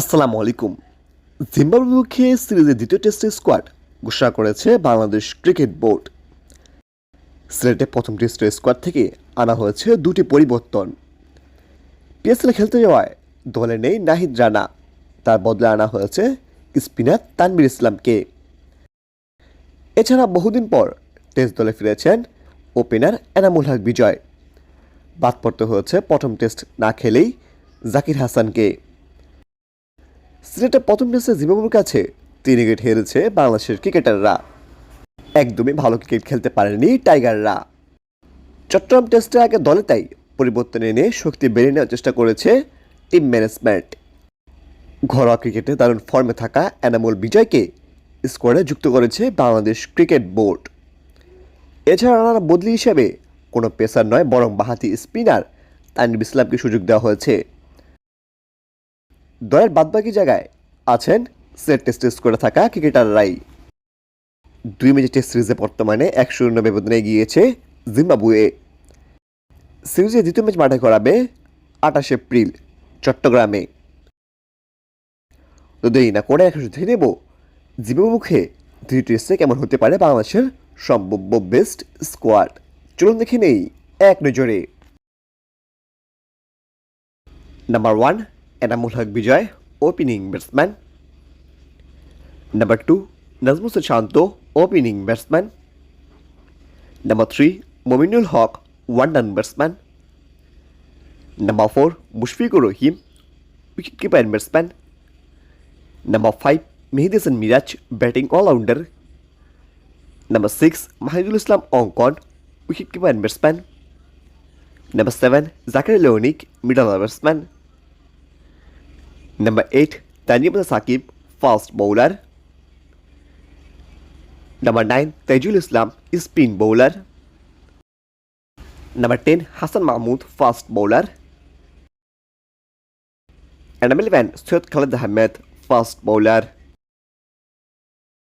আসসালামু আলাইকুম। জিম্বাবুয়ের বিপক্ষে সিরিজের দ্বিতীয় টেস্টের স্কোয়াড ঘোষণা করেছে বাংলাদেশ ক্রিকেট বোর্ড। সিলেটে প্রথম টেস্টের স্কোয়াড থেকে আনা হয়েছে দুটি পরিবর্তন। পিএসএল খেলতে যাওয়ায় দলে নেই নাহিদ রানা। তার বদলে আনা হয়েছে স্পিনার তানবির ইসলামকে। এছাড়া বহুদিন পর টেস্ট দলে ফিরেছেন ওপেনার এনামুল হক বিজয়। বাদ পড়তে হয়েছে প্রথম টেস্ট না খেলেই জাকির হাসানকে। সিলেটে প্রথম টেস্টে জিম্বাবুয়ের কাছে তিন উইকেট হেরেছে বাংলাদেশের ক্রিকেটাররা। একদমই ভালো ক্রিকেট খেলতে পারেনি টাইগাররা। চট্টগ্রাম টেস্টের আগে দলে তাই পরিবর্তন এনে শক্তি বেড়ে নেওয়ার চেষ্টা করেছে টিম ম্যানেজমেন্ট। ঘরোয়া ক্রিকেটে দারুণ ফর্মে থাকা এনামুল বিজয়কে স্কোয়াডে যুক্ত করেছে বাংলাদেশ ক্রিকেট বোর্ড। এছাড়া রানার বদলি হিসেবে কোনো পেসার নয়, বরং বাহাতি স্পিনার তানবির ইসলামকে সুযোগ দেওয়া হয়েছে। দলের বাদবাকি জায়গায় আছেন সেট টেস্ট করে থাকা ক্রিকেটাররাই। দুই ম্যাচের টেস্ট সিরিজে বর্তমানে এক শূন্য ব্যবধানে গিয়েছে জিম্বাবুয়ে। সিরিজে দ্বিতীয় ম্যাচ মাঠে করাবে আঠাশ এপ্রিল চট্টগ্রামে। তো দেরি না করে এখন দেখে নেব জিম্বাবুর মুখে দ্বিতীয় টেস্টে কেমন হতে পারে বাংলাদেশের সম্ভাব্য বেস্ট স্কোয়াড চলুন দেখে নেই এক নজরে। Number one Enamul Haque Bijoy opening batsman number two Najmul Shanto opening batsman number three Mominul Haque one down batsman number four Mushfiqur Rahim wicket keeper batsman number five Mehedi Hasan Miraz batting allrounder number six Mahidul Islam Ankon wicket keeper batsman number seven Jaker লেওনিক middle batsman Number 8, Tanjim Sakib, fast bowler. Number 9, Tajul Islam, spin bowler. Number 10, Hassan Mahmood, fast bowler. And number 11, Syed Khalid Ahmed, fast bowler.